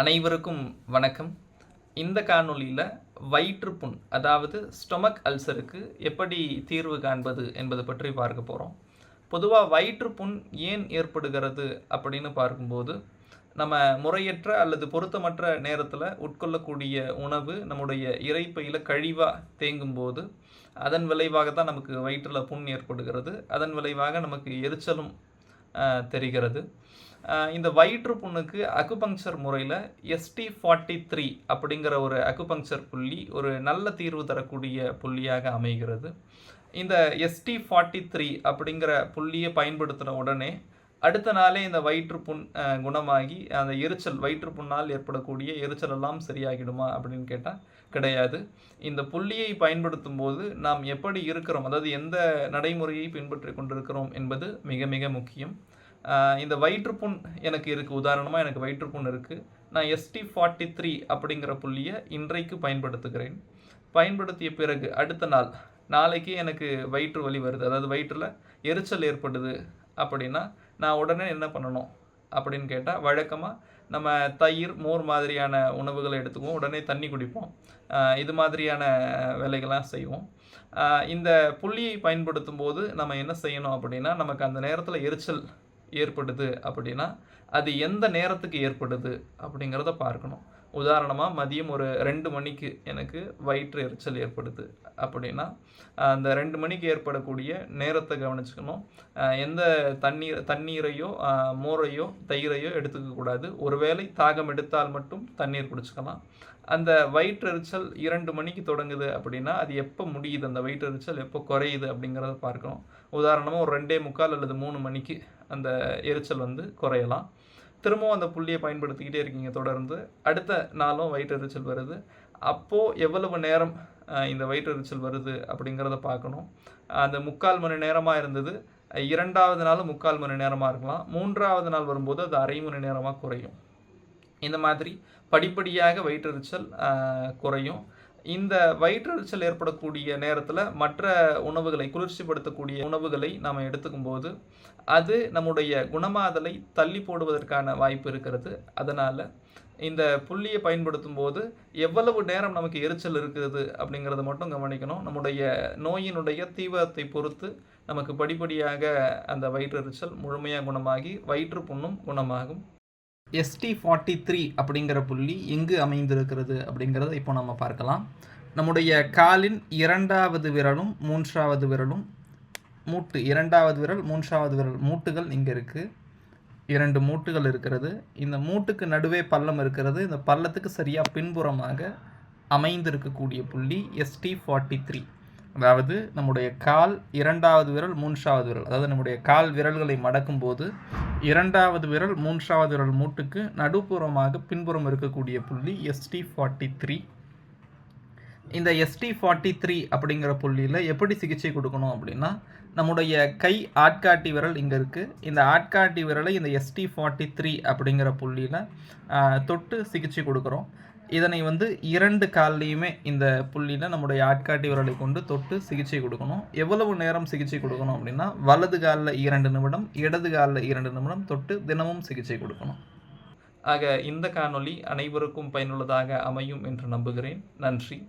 அனைவருக்கும் வணக்கம். இந்த காணொளியில் வயிற்றுப்புண் அதாவது ஸ்டொமக் அல்சருக்கு எப்படி தீர்வு காண்பது என்பது பற்றி பார்க்க போகிறோம் பொதுவாக வயிற்றுப்புண் ஏன் ஏற்படுகிறது அப்படின்னு பார்க்கும்போது நம்ம முறையற்ற அல்லது பொருத்தமற்ற நேரத்தில் உட்கொள்ளக்கூடிய உணவு நம்முடைய இறைப்பையில் கழிவாக தேங்கும் போது அதன் விளைவாக தான் நமக்கு வயிற்றில் புண் ஏற்படுகிறது. அதன் விளைவாக நமக்கு எரிச்சலும் தெரிகிறது. இந்த வயிற்று புண்ணுக்கு அக்குபங்சர் முறையில் எஸ்டி ஃபார்ட்டி த்ரீ அப்படிங்கிற ஒரு அக்குபங்சர் புள்ளி ஒரு நல்ல தீர்வு தரக்கூடிய புள்ளியாக அமைகிறது. இந்த எஸ்டி ஃபார்ட்டி த்ரீ அப்படிங்கிற புள்ளியை பயன்படுத்தின உடனே அடுத்த நாளே இந்த வயிற்றுப்புண் குணமாகி அந்த எரிச்சல் வயிற்றுப்புண்ணால் ஏற்படக்கூடிய எரிச்சல் எல்லாம் சரியாகிடுமா அப்படின்னு கேட்டால் கிடையாது. இந்த புள்ளியை பயன்படுத்தும் போது நாம் எப்படி இருக்கிறோம் அதாவது எந்த நடைமுறையை பின்பற்றி கொண்டிருக்கிறோம் என்பது மிக மிக முக்கியம். இந்த வயிற்றுப்புண் எனக்கு இருக்குது உதாரணமாக எனக்கு வயிற்றுப்புண் இருக்குது நான் எஸ்டி ஃபார்ட்டி த்ரீ அப்படிங்கிற புள்ளியை இன்றைக்கு பயன்படுத்துகிறேன். பயன்படுத்திய பிறகு அடுத்த நாள் நாளைக்கு எனக்கு வயிற்று வலி வருது. அதாவது வயிற்றில் எரிச்சல் ஏற்படுது அப்படின்னா நான் உடனே என்ன பண்ணணும் அப்படின்னு கேட்டால் வழக்கமாக நம்ம தயிர் மோர் மாதிரியான உணவுகளை எடுத்துக்குவோம். உடனே தண்ணி குடிப்போம். இது மாதிரியான வேலைகள்லாம் செய்வோம். இந்த புள்ளியை பயன்படுத்தும் போது நம்ம என்ன செய்யணும் அப்படின்னா நமக்கு அந்த நேரத்தில் எரிச்சல் ஏற்படுது அப்படின்னா அது எந்த நேரத்துக்கு ஏற்படுது அப்படிங்கிறத பார்க்கணும். உதாரணமாக மதியம் ஒரு ரெண்டு மணிக்கு எனக்கு வயிற்று எரிச்சல் ஏற்படுது அப்படின்னா அந்த ரெண்டு மணிக்கு ஏற்படக்கூடிய நேரத்தை கவனிச்சுக்கணும். எந்த தண்ணீர் தண்ணீரையோ மோரையோ தயிரையோ எடுத்துக்கக்கூடாது ஒருவேளை தாகம் எடுத்தால் மட்டும் தண்ணீர் குடிச்சுக்கலாம். அந்த வயிற்றெரிச்சல் இரண்டு மணிக்கு தொடங்குது அப்படின்னா அது எப்போ முடியுது? அந்த வயிற்றெரிச்சல் எப்போ குறையுது அப்படிங்கிறத பார்க்கணும். உதாரணமாக ஒரு ரெண்டே முக்கால் அல்லது மூணு மணிக்கு அந்த எரிச்சல் வந்து குறையலாம். திரும்பவும் அந்த புள்ளியை பயன்படுத்திக்கிட்டே இருக்கீங்க தொடர்ந்து. அடுத்த நாளும் வயிற்றெரிச்சல் வருது. அப்போது எவ்வளவு நேரம் இந்த வயிற்றெரிச்சல் வருது அப்படிங்கிறத பார்க்கணும். அந்த முக்கால் மணி நேரமாக இருந்தது. இரண்டாவது நாள் முக்கால் மணி நேரமாக இருக்கலாம். மூன்றாவது நாள் வரும்போது அது அரை மணி நேரமாக குறையும். இந்த மாதிரி படிப்படியாக வயிற்றெரிச்சல் குறையும். இந்த வயிற்றெரிச்சல் ஏற்படக்கூடிய நேரத்தில் மற்ற உணவுகளை குளிர்ச்சிப்படுத்தக்கூடிய உணவுகளை நாம் எடுத்துக்கும் போது அது நம்முடைய குணமாதலை தள்ளி போடுவதற்கான வாய்ப்பு இருக்கிறது. அதனால் இந்த புள்ளியை பயன்படுத்தும் போது எவ்வளவு நேரம் நமக்கு எரிச்சல் இருக்குது அப்படிங்கிறத மட்டும் கவனிக்கணும். நம்முடைய நோயினுடைய தீவிரத்தை பொறுத்து நமக்கு படிப்படியாக அந்த வயிற்றெரிச்சல் முழுமையாக குணமாகி வயிற்று புண்ணும் குணமாகும். எஸ்டி ஃபார்ட்டி த்ரீ அப்படிங்கிற புள்ளி எங்கு அமைந்திருக்கிறது அப்படிங்கிறத இப்போ நம்ம பார்க்கலாம். நம்முடைய காலின் இரண்டாவது விரலும் மூன்றாவது விரலும் மூட்டு இரண்டாவது விரல் மூன்றாவது விரல் மூட்டுகள் இங்கே இருக்குது இரண்டு மூட்டுகள் இருக்கிறது. இந்த மூட்டுக்கு நடுவே பள்ளம் இருக்கிறது. இந்த பள்ளத்துக்கு சரியாக பின்புறமாக அமைந்திருக்கக்கூடிய புள்ளி எஸ்டி ஃபார்ட்டி த்ரீ அதாவது நம்முடைய கால் இரண்டாவது விரல் மூன்றாவது விரல். அதாவது நம்முடைய கால் விரல்களை மடக்கும் போது இரண்டாவது விரல் மூன்றாவது விரல் மூட்டுக்கு நடுப்புறமாக பின்புறம் இருக்கக்கூடிய புள்ளி எஸ்டி ஃபார்ட்டி த்ரீ இந்த எஸ்டி ஃபார்ட்டி த்ரீ அப்படிங்கிற புள்ளியில் எப்படி சிகிச்சை கொடுக்கணும் அப்படின்னா நம்முடைய கை ஆட்காட்டி விரல் இங்கே இருக்குது இந்த ஆட்காட்டி விரலை இந்த எஸ்டி ஃபார்ட்டி த்ரீ அப்படிங்கிற புள்ளியில் தொட்டு சிகிச்சை கொடுக்குறோம். இதனை வந்து இரண்டு கால்லையுமே இந்த புள்ளியில் நம்முடைய ஆட்காட்டி விரலை கொண்டு தொட்டு சிகிச்சை கொடுக்கணும். எவ்வளவு நேரம் சிகிச்சை கொடுக்கணும் அப்படின்னா வலது காலில் இரண்டு நிமிடம் இடது காலில் இரண்டு நிமிடம் தொட்டு தினமும் சிகிச்சை கொடுக்கணும். ஆக இந்த காணொளி அனைவருக்கும் பயனுள்ளதாக அமையும் என்று நம்புகிறேன். நன்றி.